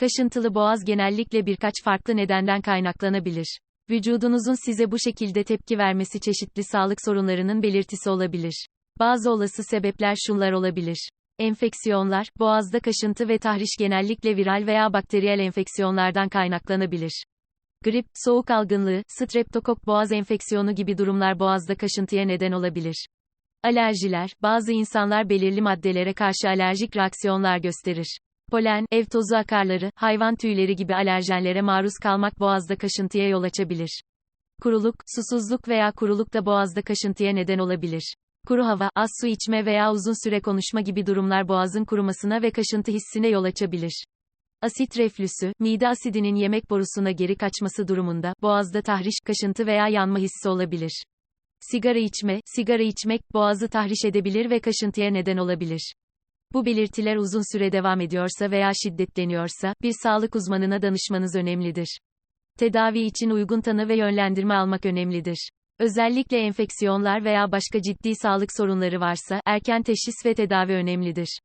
Kaşıntılı boğaz genellikle birkaç farklı nedenden kaynaklanabilir. Vücudunuzun size bu şekilde tepki vermesi çeşitli sağlık sorunlarının belirtisi olabilir. Bazı olası sebepler şunlar olabilir. Enfeksiyonlar, boğazda kaşıntı ve tahriş genellikle viral veya bakteriyel enfeksiyonlardan kaynaklanabilir. Grip, soğuk algınlığı, streptokok boğaz enfeksiyonu gibi durumlar boğazda kaşıntıya neden olabilir. Alerjiler, bazı insanlar belirli maddelere karşı alerjik reaksiyonlar gösterir. Polen, ev tozu akarları, hayvan tüyleri gibi alerjenlere maruz kalmak boğazda kaşıntıya yol açabilir. Kuruluk, susuzluk veya kuruluk da boğazda kaşıntıya neden olabilir. Kuru hava, az su içme veya uzun süre konuşma gibi durumlar boğazın kurumasına ve kaşıntı hissine yol açabilir. Asit reflüsü, mide asidinin yemek borusuna geri kaçması durumunda, boğazda tahriş, kaşıntı veya yanma hissi olabilir. Sigara içme, sigara içmek, boğazı tahriş edebilir ve kaşıntıya neden olabilir. Bu belirtiler uzun süre devam ediyorsa veya şiddetleniyorsa, bir sağlık uzmanına danışmanız önemlidir. Tedavi için uygun tanı ve yönlendirme almak önemlidir. Özellikle enfeksiyonlar veya başka ciddi sağlık sorunları varsa, erken teşhis ve tedavi önemlidir.